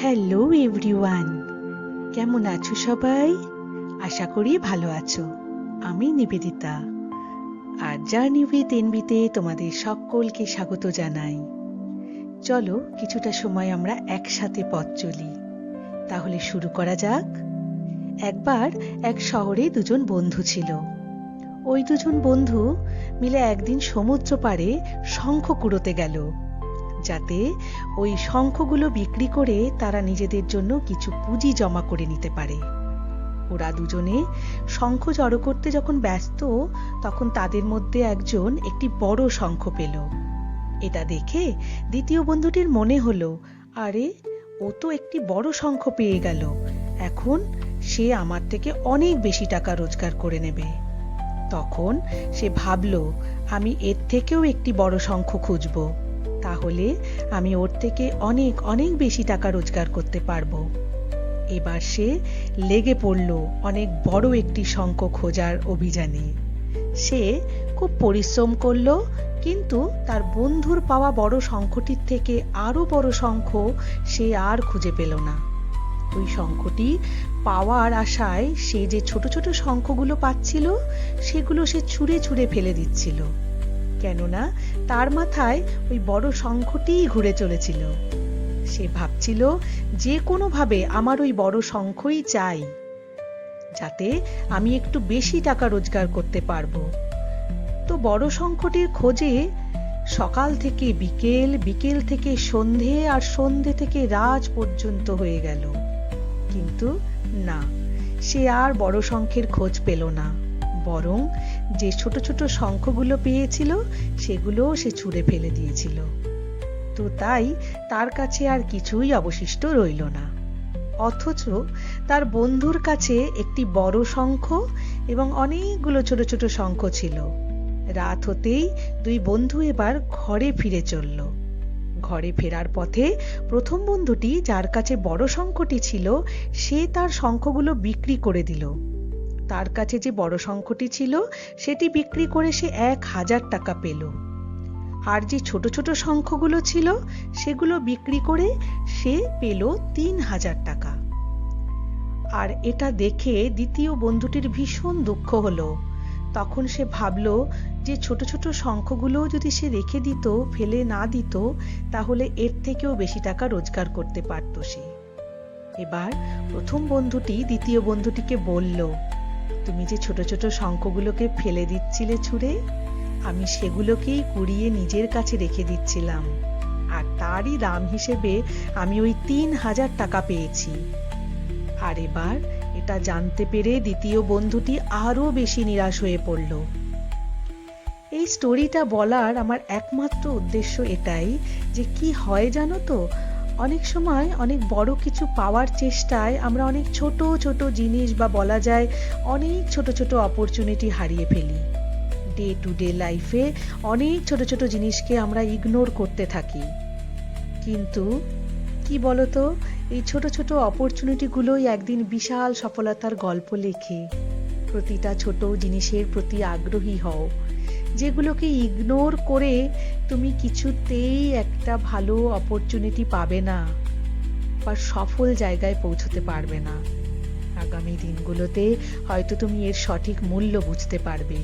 Hello everyone কেমন আছো সবাই? আশা করি ভালো আছো। আমি নিবেদিতা। আর জার্নি উইথ এনবিতে তোমাদের সকলকে স্বাগত জানাই। চলো, কিছুটা সময় আমরা একসাথে পথ চলি। তাহলে শুরু করা যাক। একবার এক শহরে দুজন বন্ধু ছিল। ওই দুজন বন্ধু মিলে একদিন সমুদ্র পাড়ে শঙ্খ কুড়োতে গেল। যাতে ওই শঙ্খগুলো বিক্রি করে তারা নিজেদের জন্য কিছু পুঁজি জমা করে নিতে পারে। ওরা দুজনে শঙ্খ জড়ো করতে যখন ব্যস্ত, তখন তাদের মধ্যে একজন একটি বড় শঙ্খ পেল। এটা দেখে দ্বিতীয় বন্ধুটির মনে হলো, আরে, ও তো একটি বড় শঙ্খ পেয়ে গেল। এখন সে আমার থেকে অনেক বেশি টাকা রোজগার করে নেবে। তখন সে ভাবল, আমি এর থেকেও একটি বড় শঙ্খ খুঁজব। তাহলে আমি ওর থেকে অনেক অনেক বেশি টাকা রোজগার করতে পারব। এবার সে লেগে পড়ল অনেক বড় একটি শঙ্খ খোঁজার অভিযানে। সে খুব পরিশ্রম করল, কিন্তু তার বন্ধুর পাওয়া বড় শঙ্খটির থেকে আরও বড় শঙ্খ সে আর খুঁজে পেল না। ওই শঙ্খটি পাওয়ার আশায় সে যে ছোট ছোট শঙ্খগুলো পাচ্ছিল, সেগুলো সে ছুঁড়ে ছুঁড়ে ফেলে দিচ্ছিল। কেননা তার মাথায় ওই বড় শঙ্খটিই ঘুরে চলেছিল। সে ভাবছিল, যে কোনোভাবে আমার ওই বড় শঙ্খই চাই, যাতে আমি একটু বেশি টাকা রোজগার করতে পারব। তো বড় শঙ্খটির খোঁজে সকাল থেকে বিকেল বিকেল থেকে সন্ধে আর সন্ধে থেকে রাজ পর্যন্ত হয়ে গেল। কিন্তু না, সে আর বড় শঙ্খের খোঁজ পেল না। বরং যে ছোট ছোট শঙ্খগুলো পেয়েছিল সেগুলো সে ছুঁড়ে ফেলে দিয়েছিল। তো তাই তার কাছে আর কিছুই অবশিষ্ট রইল না। অথচ তার বন্ধুর কাছে একটি বড় শঙ্খ এবং অনেকগুলো ছোট ছোট শঙ্খ ছিল। রাত হতেই দুই বন্ধু এবার ঘরে ফিরে চলল। ঘরে ফেরার পথে প্রথম বন্ধুটি যার কাছে বড় শঙ্খটি ছিল, সে তার শঙ্খগুলো বিক্রি করে দিল। তার কাছে যে বড় শঙ্খটি ছিল, সেটি বিক্রি করে সে এক হাজার টাকা পেল। আর যে ছোট ছোট শঙ্খগুলো ছিল, সেগুলো বিক্রি করে সে পেল তিন হাজার টাকা। আর এটা দেখে দ্বিতীয় বন্ধুটির ভীষণ দুঃখ হলো। তখন সে ভাবল, যে ছোট ছোট শঙ্খগুলো যদি সে রেখে দিত, ফেলে না দিত, তাহলে এর থেকেও বেশি টাকা রোজগার করতে পারত সে। এবার প্রথম বন্ধুটি দ্বিতীয় বন্ধুটিকে বলল তুমি যে ছোট ছোট শঙ্খগুলোকে ফেলে দিচ্ছিলে ছুঁড়ে, আমি সেগুলোকেই কুড়িয়ে নিজের কাছে রেখে দিচ্ছিলাম। আর তারই দাম হিসেবে আমি ওই তিন হাজার টাকা পেয়েছি। আর এবার এটা জানতে পেরে দ্বিতীয় বন্ধুটি আরও বেশি নিরাশ হয়ে পড়ল। এই স্টোরিটা বলার আমার একমাত্র উদ্দেশ্য এটাই যে কি হয় জানো তো? অনেক সময় অনেক বড় কিছু পাওয়ার চেষ্টায় আমরা অনেক ছোট ছোট জিনিস বা বলা যায় অনেক ছোট ছোট অপরচুনিটি হারিয়ে ফেলি। ডে টু ডে লাইফে অনেক ছোট ছোট জিনিসকে আমরা ইগনোর করতে থাকি। কিন্তু কি বলতো? এই ছোট ছোট অপরচুনিটিগুলোই একদিন বিশাল সফলতার গল্প লেখে। প্রতিটা ছোট জিনিসের প্রতি আগ্রহী হও। যেগুলোকে ইগনোর করে তুমি কিছুতেই একটা ভালো অপরচুনিটি পাবে না বা সফল জায়গায় পৌঁছতে পারবে না। আগামী দিনগুলোতে হয়তো তুমি এর সঠিক মূল্য বুঝতে পারবে।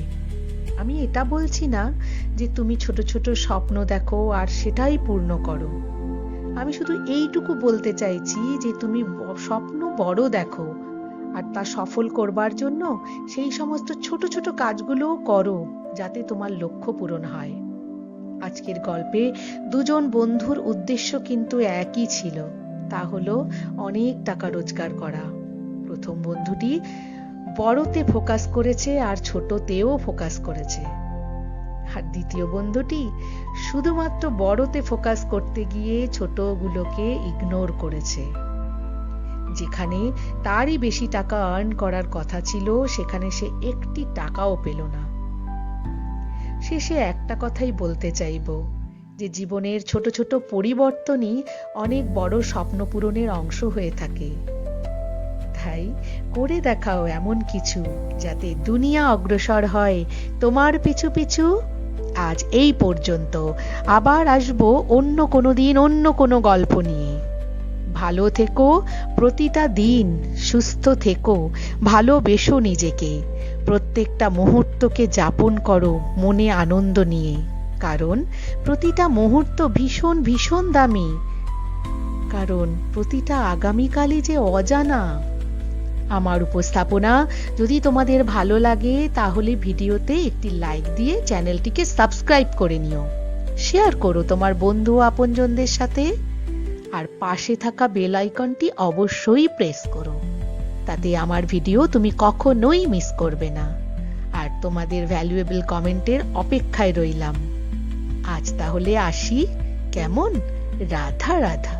আমি এটা বলছি না যে তুমি ছোট ছোট স্বপ্ন দেখো আর সেটাই পূর্ণ করো। আমি শুধু এইটুকু বলতে চাইছি যে তুমি স্বপ্ন বড় দেখো। আর তা সফল করবার জন্য সেই সমস্ত ছোট ছোট কাজগুলোও করো, যাতে তোমার লক্ষ্য পূরণ হয়। আজকের গল্পে দুজন বন্ধুর উদ্দেশ্য কিন্তু একই ছিল। তা হলো অনেক টাকা রোজগার করা। প্রথম বন্ধুটি বড়তে ফোকাস করেছে আর ছোটতেও ফোকাস করেছে। আর দ্বিতীয় বন্ধুটি শুধুমাত্র বড়তে ফোকাস করতে গিয়ে ছোটগুলোকে ইগনোর করেছে। যেখানে তারই বেশি টাকা আর্ন করার কথা ছিল, সেখানে সে একটি টাকাও পেল না। শেষে একটা কথাই বলতে চাইব, যে জীবনের ছোট ছোট পরিবর্তনই অনেক বড় স্বপ্ন পূরণের অংশ হয়ে থাকে। তাই করে দেখাও এমন কিছু, যাতে দুনিয়া অগ্রসর হয় তোমার পিছু পিছু। আজ এই পর্যন্ত, আবার আসব অন্য কোনো দিন অন্য কোনো গল্প নিয়ে। ভালো থেকো, প্রতিটা দিন সুস্থ থেকো, ভালোবেসো নিজেকে। প্রত্যেকটা মুহূর্তকে যাপন করো মনে আনন্দ নিয়ে। কারণ প্রতিটা মুহূর্ত ভীষণ ভীষণ দামি। কারণ প্রতিটা আগামীকালই যে অজানা। আমার উপস্থাপনা, যদি তোমাদের ভালো লাগে, তাহলে ভিডিওতে একটি লাইক দিয়ে চ্যানেলটিকে সাবস্ক্রাইব করে নিও। শেয়ার করো তোমার বন্ধু, আপনজনদের সাথে। আর পাশে থাকা বেল আইকনটি অবশ্যই প্রেস করো। তাতে আমার ভিডিও তুমি কখনোই মিস করবে না। আর তোমাদের ভ্যালুয়েবল কমেন্টের অপেক্ষায় রইলাম। আজ তাহলে আসি। কেমন? রাধা রাধা।